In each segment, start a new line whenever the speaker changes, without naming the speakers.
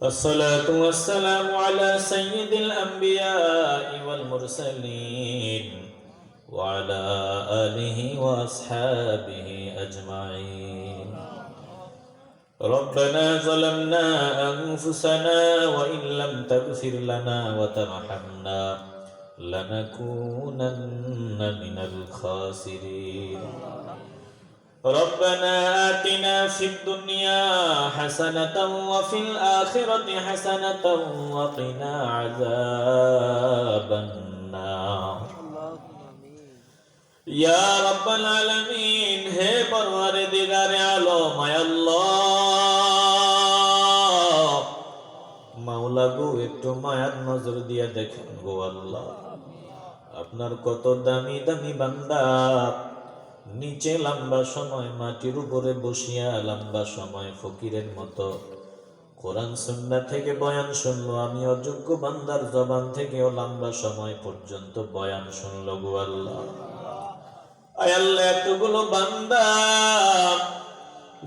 الصلاة والسلام على سيد الأنبياء والمرسلين وعلى آله وأصحابه أجمعين. ربنا ظلمنا أنفسنا وإن لم تغفر لنا وترحمنا لنكونن من الخاسرين. ربنا آتنا في الدنيا حسنة وفي الآخرة حسنة وقنا عذاب النار يا رب العالمين হে পরওয়ারদিগারে আলম আয় আল্লাহ মাওলা গো একটু মায়ার নজর দিয়া দেখেন গো আল্লাহ আপনার কত দামি দামি বান্দা নিচে লম্বা সময় মাটির উপরে বসিয়া লম্বা সময় ফকিরের মতো। কোরআন সুন্না থেকে বয়ান শুনলো আমি অযোগ্য বান্দার জবান থেকেও লম্বা সময় পর্যন্ত বয়ান শুনলো গো আল্লাহ। এতগুলো বান্দা,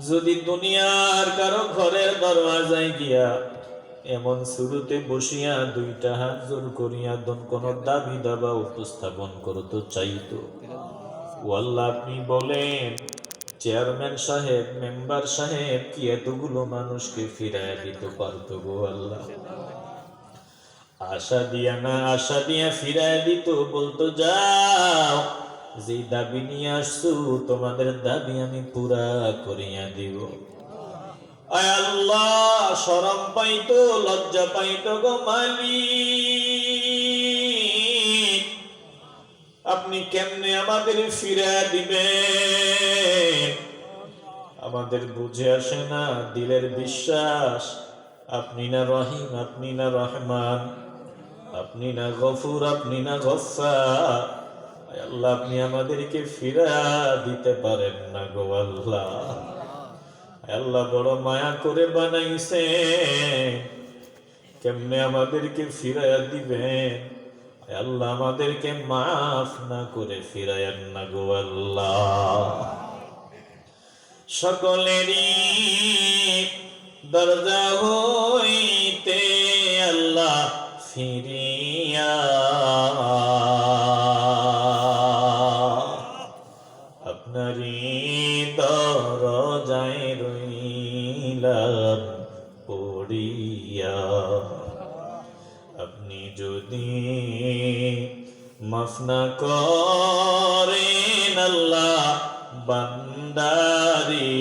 যদি দুনিয়ার কারও ঘরের দরওয়াজায় গিয়া এমন শুরুতে বসিয়া দুইটা হাত জোর করিয়া কোন দাবি দাবা উপস্থাপন করতো চাইতো। ও আল্লাহ আপনি বলেন, চেয়ারম্যান সাহেব, মেম্বার সাহেব কি এতগুলো মানুষকে ফিরায় দিতে পারতো গো আল্লাহ? আশা দিয়া না আশা দিয়া ফিরায় দিত, বলতো, যাও যে দাবি নিয়ে আসছো, তোমাদের দাবি আমি পুরা করিয়া দিব। আল্লাহ, শরম পাইতো, লজ্জা পাইতো গো মালিক। আপনি কেমনে আমাদের ফিরা দিবেন? আমাদের বুঝে আসে না দিলের বিশ্বাস। আপনি না রহিম, আপনি না রহমান। আপনি না গফুর, আপনি না আয় আল্লাহ, আপনি আমাদেরকে ফিরা দিতে পারেন না গো আল্লাহ। আল্লাহ, বড় মায়া করে বানাইছে কেমনে আমাদেরকে ফিরাইয়া দিবেন? আল্লাহ আমাদেরকে মাফ না করে ফিরাইয়ান না গো আল্লাহ। সকলেরই দরজা হইতে আল্লাহ ফিরিয়া আপনারই দরজায় রইলাম পড়িয়া। যদি মফনা করেন আল্লাহ বান্দারি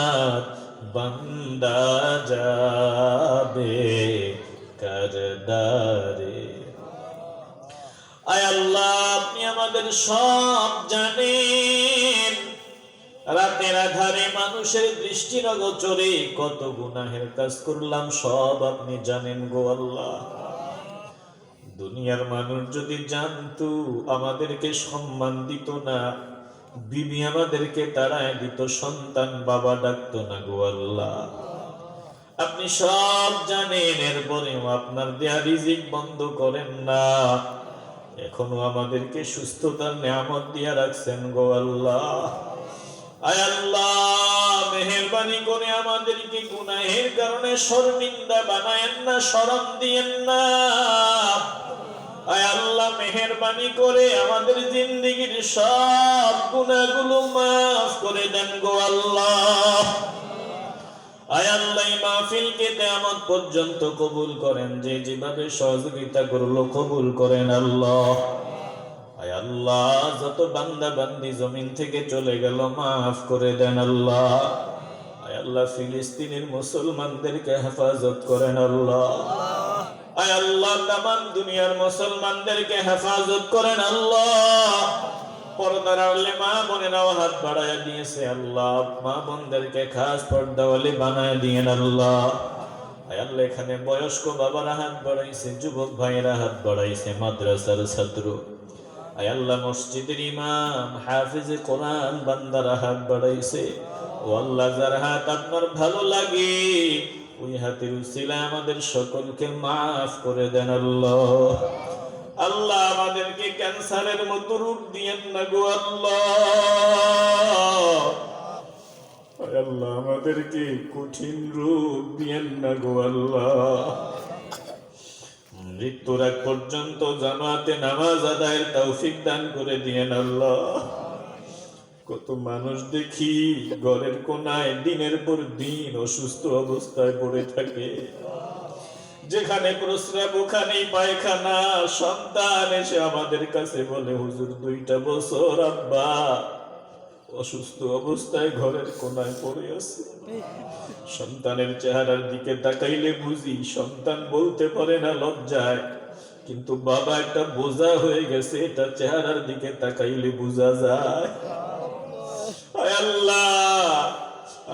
আপনার বান্দা যাবে করদারে। আয় আল্লাহ, আপনি আমাদের সব জানেন। রাতের আধারে মানুষের দৃষ্টির গোচরে কত গুনাহের কাজ করলাম, সব আপনি জানেন গো আল্লাহ। দুনিয়ার মানুষ যদি জানতো, আমাদেরকে সম্মান দিত না। বিবি আমাদেরকে তাড়ায় দিত, সন্তান বাবা ডাকতো, না গো আল্লাহ, আপনি সব জানেন, এরপরেও আপনার দেয়া রিজিক বন্ধ করেন না। এখনও আমাদেরকে সুস্থতার নিয়ামত দিয়া রাখছেন গো আল্লাহ। আয় আল্লাহ, মেহরবানি করে আমাদেরকে গুনাহের কারণে শর্মিন্দা বানায়েন না শরম দিয়েন না। কবুল করেন, যে যেভাবে সহযোগিতা করল কবুল করেন আল্লাহ। আয় আল্লাহ, যত বান্দা বান্দি জমিন থেকে চলে গেল, মাফ করে দেন আল্লাহ। আয় আল্লাহ, ফিলিস্তিনের মুসলমানদেরকে হেফাজত করেন আল্লাহ। আয় আল্লাহ তাম দুনিয়ার মুসলমানদেরকে হেফাজত করেন আল্লাহ। পর্দার হাত বাড়ায় দিয়েছে আল্লাহ। মা খাস আল্লাহ। বয়স্ক বাবারা হাত বাড়াইছে, যুবক ভাইয়েরা হাত বাড়াইছে, মাদ্রাসার ছাত্র। আল্লাহ, মসজিদের ইমাম, হাফিজে কোরআন বান্দারা হাত বাড়াইছে। ও আল্লাহ, যার হাত আপনার ভালো লাগে ওই হাতের উসিলা আমাদের সকলকে মাফ করে দেন আল্লাহ। আল্লাহ আমাদেরকে ক্যান্সারের মতো রূপ দিয়েন না গো আল্লাহ। আল্লাহ আমাদেরকে কঠিন রূপ দিয়েন না গো আল্লাহ। মৃত্যুর পর্যন্ত জামাতে নামাজ আদায়ের তৌফিক দান করে দিয়েন আল্লাহ। কত মানুষ দেখি ঘরের কোনায় দিনের পর দিন অসুস্থ অবস্থায় পড়ে থাকে। যেখানে প্রস্রাব, ওখানেই পায়খানা। সন্তান এসে আমাদের কাছে বলে, হুজুর, দুইটা বছর আব্বা অসুস্থ অবস্থায় ঘরের কোনায় পড়ে আছে। সন্তানের চেহারার দিকে তাকাইলে বুঝি সন্তান বলতে পারে না লজ্জায়। কিন্তু বাবা, একটা বোঝা হয়ে গেছে, এটা চেহারার দিকে তাকাইলে বোঝা যায়। আল্লাহ।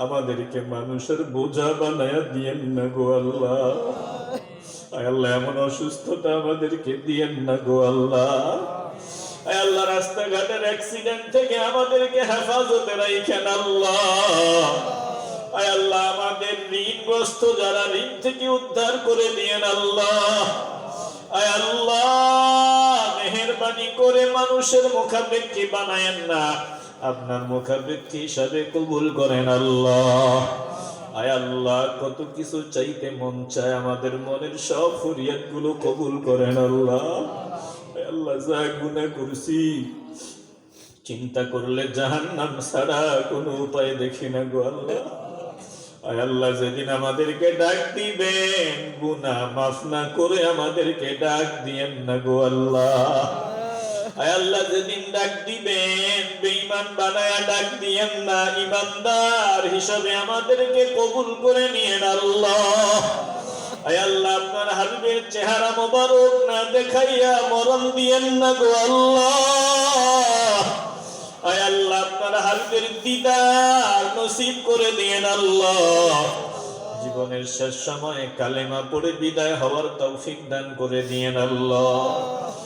আমাদেরকে মানুষের বোঝা বানায়া দিয়েন না গো আল্লাহ। আল্লাহ, এমন অসুস্থতা আমাদেরকে দিয়েন না গো আল্লাহ। আল্লাহ, রাস্তাঘাটের অ্যাক্সিডেন্ট থেকে আমাদেরকে হেফাজতে আল্লাহ। আল্লাহ, আমাদের ঋণগ্রস্ত যারা ঋণ থেকে উদ্ধার করে দিয়েন আল্লাহ। আল্লাহ, মেহেরবানি করে মানুষের মুখাপেক্ষি বানায়েন না। আপনার মুখাবৃত্তি হিসাবে কবুল করেন আল্লাহ। আয় আল্লাহ, কত কিছু চাইতে মন চায়, আমাদের মনের সব ফরিয়াদগুলো কবুল করেন আল্লাহ। আল্লাহ, যা গুণা করছি, চিন্তা করলে জাহান নাম ছাড়া কোনো উপায় দেখি না গো আল্লাহ। আয় আল্লাহ, যেদিন আমাদেরকে ডাক দিবেন গুনা মাফ না করে আমাদেরকে ডাক দিয়েন না গো আল্লাহ। যেদিন ডাক দিবেন ডাক না হিসাবে আমাদেরকে কবুল করে নিয়েন আল্লাহ। আল্লাহ, আপনার হাবিবের চেহারা মোবারক না দেখাইয়া মরণ দিয়েন না গো আল্লাহ। দিদার নসিব করে জীবনের শেষ সময়ে কালেমা পড়ে বিদায় হওয়ার তৌফিক দান করে দিয়েন আল্লাহ।